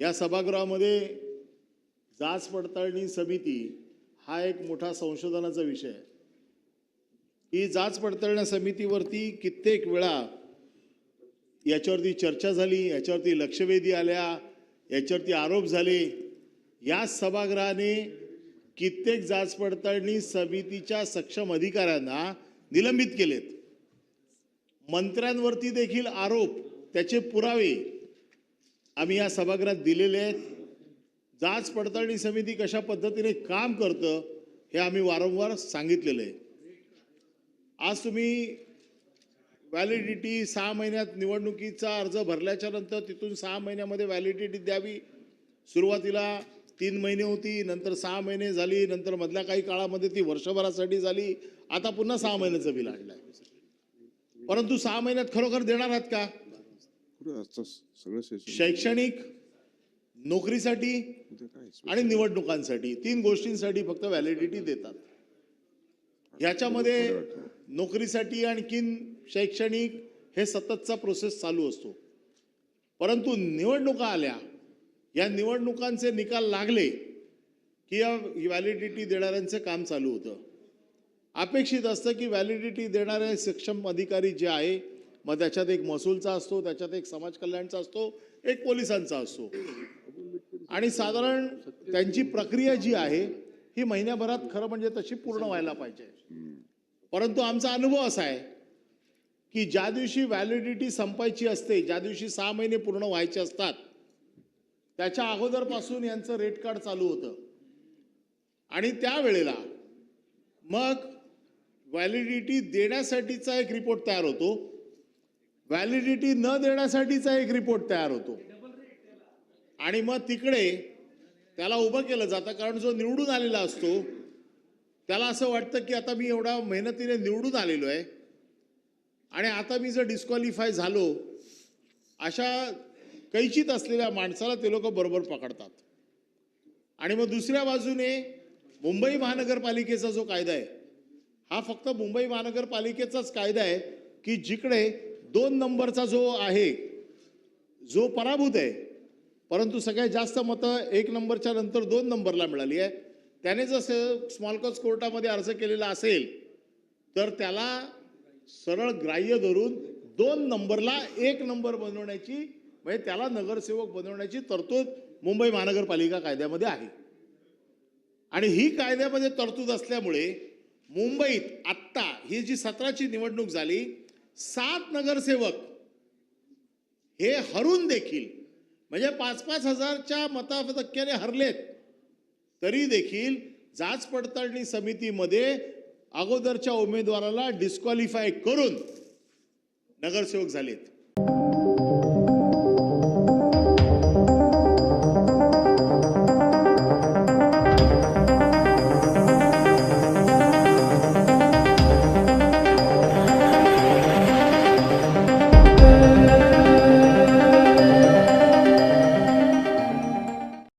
या सभागृहामध्ये जाच पडताळणी समिती हा एक मोठा संशोधनाचा विषय आहे. ही जाच पडताळण्या समितीवरती कित्येक वेळा याच्यावरती चर्चा झाली याच्यावरती लक्षवेधी आल्या याच्यावरती आरोप झाले. या सभागृहाने कित्येक जाच पडताळणी समितीच्या सक्षम अधिकाऱ्यांना निलंबित केलेत. मंत्र्यांवरती देखील आरोप त्याचे पुरावे आम्ही या सभागृहात दिलेले आहेत. जाच पडताळणी समिती कशा पद्धतीने काम करतं हे आम्ही वारंवार सांगितलेलं आहे. आज तुम्ही व्हॅलिडिटी सहा महिन्यात निवडणुकीचा अर्ज भरल्याच्या नंतर तिथून सहा महिन्यामध्ये व्हॅलिडिटी द्यावी. सुरुवातीला तीन महिने होती नंतर सहा महिने झाली नंतर मधल्या काही काळामध्ये ती वर्षभरासाठी झाली. आता पुन्हा सहा महिन्याचं बिल आणलं आहे परंतु सहा महिन्यात खरोखर देणार आहात का? कुठं असतं सगळं सेशन शैक्षणिक नोकरीसाठी आणि निवडणुकांसाठी तीन गोष्टींसाठी फक्त व्हॅलिडिटी देतात. ह्याच्यामध्ये नोकरीसाठी आणखीन शैक्षणिक हे सततचा प्रोसेस चालू असतो. परंतु निवडणुका आल्या या निवडणुकांचे निकाल लागले की या व्हॅलिडिटी देणाऱ्यांचं काम चालू होतं. अपेक्षित असतं की व्हॅलिडिटी देणारे सक्षम अधिकारी जे आहे मग त्याच्यात एक महसूलचा असतो त्याच्यात एक समाज कल्याणचा असतो एक पोलिसांचा असतो. आणि साधारण त्यांची प्रक्रिया जी आहे ही महिन्याभरात खरं म्हणजे तशी पूर्ण व्हायला पाहिजे. परंतु आमचा अनुभव असा आहे की ज्या दिवशी व्हॅलिडिटी संपायची असते ज्या दिवशी सहा महिने पूर्ण व्हायचे असतात त्याच्या अगोदरपासून यांचं रेट कार्ड चालू होतं. आणि त्यावेळेला मग व्हॅलिडिटी देण्यासाठीचा एक रिपोर्ट तयार होतो व्हॅलिडिटी न देण्यासाठीचा एक रिपोर्ट तयार होतो. आणि मग तिकडे त्याला उभं केलं जातं कारण जो निवडून आलेला असतो त्याला असं वाटतं की आता मी एवढा मेहनतीने निवडून आलेलो आहे. आणि आता मी जर डिस्क्वालिफाय झालो अशा कैचित असलेल्या माणसाला ते लोक बरोबर पकडतात. आणि मग दुसऱ्या बाजूने मुंबई महानगरपालिकेचा जो कायदा आहे हा फक्त मुंबई महानगरपालिकेचाच कायदा आहे की जिकडे दोन नंबरचा जो आहे जो पराभूत आहे परंतु सगळ्यात जास्त मतं एक नंबरच्या नंतर दोन नंबरला मिळाली आहे. त्याने जसं स्मॉलकॉज कोर्टामध्ये अर्ज केलेला असेल तर त्याला सरळ ग्राह्य धरून दोन नंबरला एक नंबर बनवण्याची म्हणजे त्याला नगरसेवक बनवण्याची तरतूद मुंबई महानगरपालिका कायद्यामध्ये आहे. आणि ही कायद्यामध्ये तरतूद असल्यामुळे मुंबईत आत्ता ही जी सतराची निवडणूक झाली सात नगरसेवक हे हरून देखील म्हणजे पाच पाच हजारच्या मताधक्क्याने हरलेत तरी देखील जाच पडताळणी समितीमध्ये अगोदरच्या उमेदवाराला डिस्क्वालिफाय करून नगरसेवक झालेत.